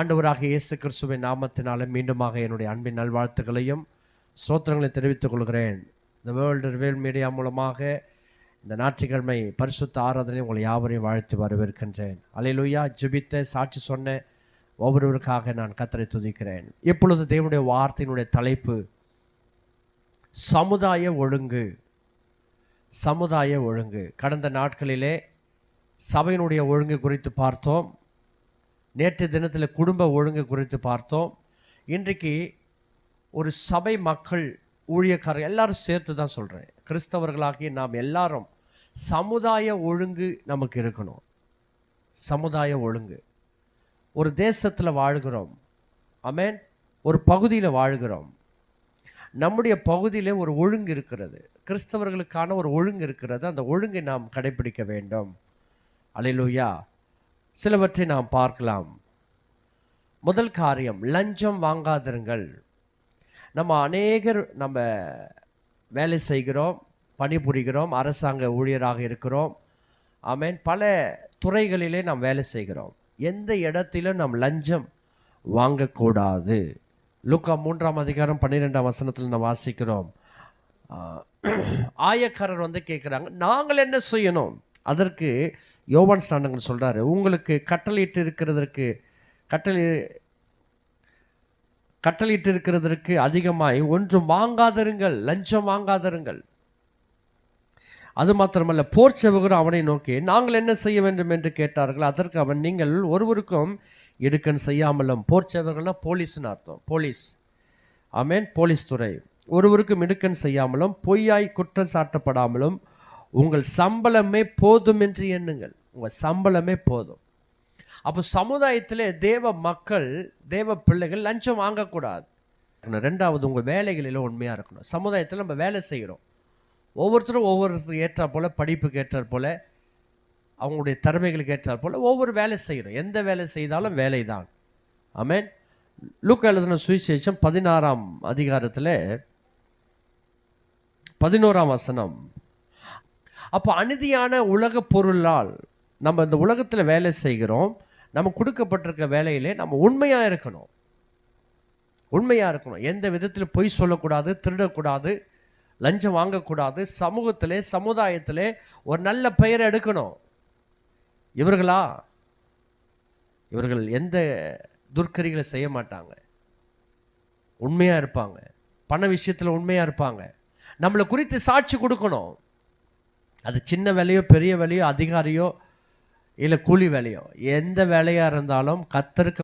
ஆண்டவராக இயேசு கிறிஸ்துவின் நாமத்தினால மீண்டுமாக என்னுடைய அன்பின் நல்வாழ்த்துக்களையும் சோத்திரங்களை தெரிவித்துக் கொள்கிறேன். இந்த வேர்ல்டு ரிவேல் மீடியா மூலமாக இந்த ஞாயிற்றுக்கிழமை பரிசுத்த ஆராதனை உங்களை யாவரையும் வாழ்த்து வரவேற்கின்றேன். அலையிலுயா ஜுபித்த சாட்சி சொன்ன ஒவ்வொருவருக்காக நான் கத்தரை துதிக்கிறேன். இப்பொழுது தேவனுடைய வார்த்தையினுடைய தலைப்பு சமுதாய ஒழுங்கு. சமுதாய ஒழுங்கு. கடந்த நாட்களிலே சபையினுடைய ஒழுங்கு குறித்து பார்த்தோம். நேற்று தினத்தில் குடும்ப ஒழுங்கு குறித்து பார்த்தோம். இன்றைக்கு ஒரு சபை மக்கள் ஊழியக்காரர் எல்லாரும் சேர்த்து தான் சொல்கிறேன் கிறிஸ்தவர்களாகிய நாம் எல்லாரும் சமுதாய ஒழுங்கு நமக்கு இருக்கணும். சமுதாய ஒழுங்கு. ஒரு தேசத்தில் வாழ்கிறோம். அமேன் ஒரு பகுதியில் வாழ்கிறோம். நம்முடைய பகுதியில் ஒரு ஒழுங்கு இருக்கிறது. கிறிஸ்தவர்களுக்கான ஒரு ஒழுங்கு இருக்கிறது. அந்த ஒழுங்கை நாம் கடைபிடிக்க வேண்டும். அலையிலூயா. சிலவற்றை நாம் பார்க்கலாம். முதல் காரியம் லஞ்சம் வாங்காதிருங்கள். நம்ம அநேகர் நம்ம வேலை செய்கிறோம் பணிபுரிகிறோம் அரசாங்க ஊழியராக இருக்கிறோம். ஆமென். பல துறைகளிலே நாம் வேலை செய்கிறோம். எந்த இடத்திலும் நாம் லஞ்சம் வாங்கக்கூடாது. லுக்கா மூன்றாம் அதிகாரம் பன்னிரெண்டாம் வசனத்தில் நாம் வாசிக்கிறோம். ஆயக்காரர் வந்து கேட்குறாங்க நாங்கள் என்ன செய்யணும்? அதற்கு யோவான் ஸ்நானங்கள் சொல்கிறாரு உங்களுக்கு கட்டளையிட்டு இருக்கிறதற்கு கட்டளை கட்டளையிட்டு இருக்கிறதற்கு அதிகமாய் ஒன்றும் வாங்காதருங்கள் லஞ்சம் வாங்காதருங்கள். அது மாத்திரமல்ல போர் செவகரும் அவனை நோக்கி நாங்கள் என்ன செய்ய வேண்டும் என்று கேட்டார்கள் அதற்கு அவன் நீங்கள் ஒருவருக்கும் இடுக்கண் செய்யாமலும் போர் செவகர்னா போலீஸ்னு அர்த்தம் போலீஸ். ஆமென் போலீஸ் துறை. ஒருவருக்கும் இடுக்கன் செய்யாமலும் பொய்யாய் குற்றம் சாட்டப்படாமலும் உங்கள் சம்பளமே போதும் என்று எண்ணுங்கள். உங்கள் சம்பளமே போதும். அப்போ சமுதாயத்தில் தேவ மக்கள் தேவ பிள்ளைகள் லஞ்சம் வாங்கக்கூடாது. ரெண்டாவது உங்கள் வேலைகளில் உண்மையாக இருக்கணும். சமுதாயத்தில் நம்ம வேலை செய்கிறோம். ஒவ்வொருத்தரும் ஒவ்வொருத்தருக்கு ஏற்றா போல் படிப்புக்கு ஏற்றாற் போல் அவங்களுடைய திறமைகளுக்கு ஏற்றாற் போல் ஒவ்வொரு வேலை செய்கிறோம். எந்த வேலை செய்தாலும் வேலை தான் ஆமென். லூக்கா எழுதின சுவிசேஷம் பதினாறாம் அதிகாரத்தில் பதினோராம் வசனம். அப்போ அநீதியான உலக பொருளால் நம்ம இந்த உலகத்தில் வேலை செய்கிறோம். நம்ம கொடுக்கப்பட்டிருக்க வேலையிலே நம்ம உண்மையாக இருக்கணும். உண்மையாக இருக்கணும். எந்த விதத்தில் பொய் சொல்லக்கூடாது திருடக்கூடாது லஞ்சம் வாங்கக்கூடாது சமூகத்திலே சமுதாயத்திலே ஒரு நல்ல பெயரை எடுக்கணும். இவர்களா? இவர்கள் எந்த துர்க்கரிகளை செய்ய மாட்டாங்க. உண்மையாக இருப்பாங்க. பண விஷயத்தில் உண்மையாக இருப்பாங்க. நம்மளை குறித்து சாட்சி கொடுக்கணும். அது சின்ன வேலையோ பெரிய வேலையோ அதிகாரியோ இல்லை கூலி வேலையோ எந்த வேலையாக இருந்தாலும் கத்தருக்கு